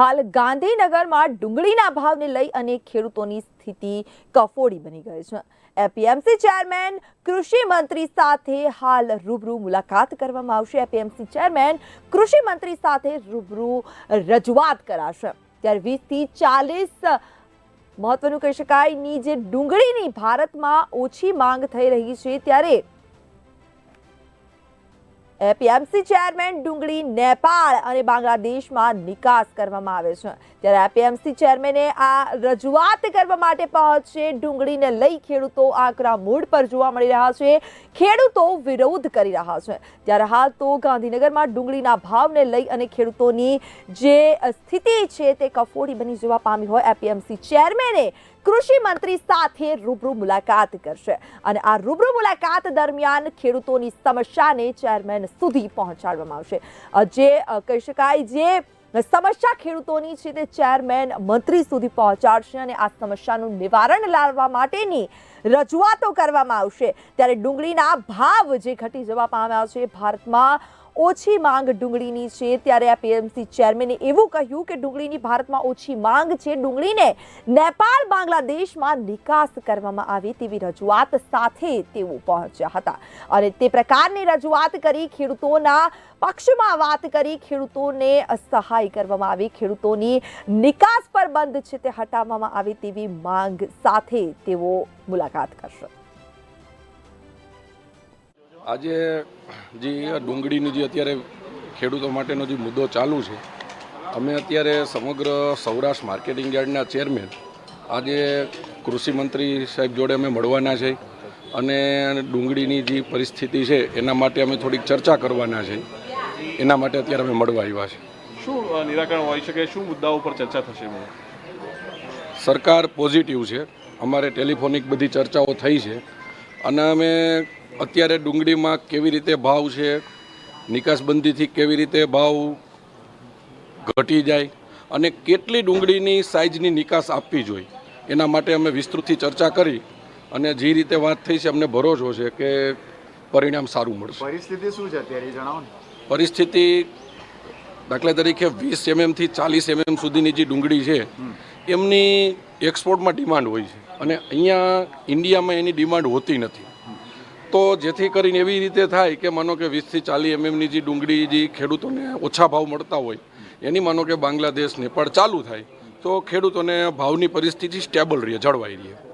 હાલ ગાંધીનગરમાં ડુંગળીના ભાવને લઈ અને ખેડૂતોની સ્થિતિ કફોડી બની ગઈ છે. એપીએમસી ચેરમેન, કૃષિ મંત્રી સાથે હાલ રૂબરૂ મુલાકાત કરવામાં આવશે. એપીએમસી ચેરમેન, કૃષિ મંત્રી સાથે રૂબરૂ રજૂઆત કરાશે. ત્યારે વીસથી ચાલીસ મહત્વનું કહી શકાય, ની જે ડુંગળીની ભારતમાં ઓછી માંગ થઈ રહી છે, ત્યારે એપીએમસી ચેરમેન ડુંગળી નેપાળ અને બાંગ્લાદેશમાં નિકાસ કરવામાં આવે છે. ત્યારે એપીએમસી ચેરમેને આ રજૂઆત કરવા માટે પહોંચશે, ડુંગળીને લઈ ખેડૂતો આકરા મૂડ પર જોવા મળી રહ્યા છે. ખેડૂતો વિરોધ કરી રહ્યા છે. ત્યારે હાલ તો ગાંધીનગરમાં ડુંગળીના ભાવને લઈ અને ખેડૂતોની જે સ્થિતિ છે તે કફોડી બની જવા પામી હોય એપીએમસી ચેરમેને કૃષિ મંત્રી સાથે રૂબરૂ મુલાકાત કરશે અને આ રૂબરૂ મુલાકાત દરમિયાન ખેડૂતોની સમસ્યાને ચેરમેન સુધી પહોંચાડવામાં આવશે. જે કહી શકાય જે સમસ્યા ખેડૂતોની છે તે ચેરમેન મંત્રી સુધી પહોંચાડશે અને આ સમસ્યાનું નિવારણ લાવવા માટેની રજૂઆતો કરવામાં આવશે. ત્યારે ડુંગળીના ભાવ જે ઘટી જવા પામ્યા છે, ભારતમાં ઓછી માંગ ડુંગળીની છે. ત્યારે આ પીએમસી ચેરમેને એવું કહ્યું કે ડુંગળીની ભારતમાં ઓછી માંગ છે. ડુંગળીને નેપાળ, બાંગ્લાદેશમાં નિકાસ કરવામાં આવે તેવી રજૂઆત સાથે તેઓ પહોંચ્યા હતા. અને તે પ્રકારની રજૂઆત કરી ખેડૂતોના પક્ષમાં વાત કરી ખેડૂતોને સહાય કરવામાં આવી. ખેડૂતોની નિકાસ પર બંધ છે તે હટાવવામાં આવે તેવી માંગ સાથે તેઓ મુલાકાત કરશે. આજે જે ડુંગળીની જે અત્યારે ખેડૂતો માટેનો જે મુદ્દો ચાલુ છે અમે અત્યારે સમગ્ર સૌરાષ્ટ્ર માર્કેટિંગ યાર્ડના ચેરમેન આજે કૃષિ મંત્રી સાહેબ જોડે અમે મળવાના છે અને ડુંગળીની જે પરિસ્થિતિ છે એના માટે અમે થોડીક ચર્ચા કરવાના છે. એના માટે અત્યારે અમે મળવા આવ્યા છે. શું નિરાકરણ હોઈ શકે? શું મુદ્દાઓ પર ચર્ચા થશે સરકાર પોઝિટિવ છે. અમારે ટેલિફોનિક બધી ચર્ચાઓ થઈ છે. અને અમે અત્યારે ડુંગળીમાં કેવી રીતે ભાવ છે નિકાસબંધીથી કેવી રીતે ભાવ ઘટી જાય અને કેટલી ડુંગળીની સાઇઝની નિકાસ આપવી જોઈએ એના માટે અમે વિસ્તૃતથી ચર્ચા કરી અને જે રીતે વાત થઈ છે અમને ભરોસો છે કે પરિણામ સારું મળશે. પરિસ્થિતિ શું છે અત્યારે જણાવો પરિસ્થિતિ દાખલા તરીકે વીસ એમએમથી ચાલીસ એમએમ સુધીની જે ડુંગળી છે એમની એક્સપોર્ટમાં ડિમાન્ડ હોય છે અને અહીંયા ઇન્ડિયામાં એની ડિમાન્ડ હોતી નથી. તો જેથી કરીને એવી રીતે થાય કે માનો કે વીસથી ચાલીસ એમએમની જે ડુંગળી, જે ખેડૂતોને ઓછા ભાવ મળતા હોય, એની માનો કે બાંગ્લાદેશ, નેપાળ ચાલુ થાય, તો ખેડૂતોને ભાવની પરિસ્થિતિ સ્ટેબલ રહે, જળવાઈ રહે.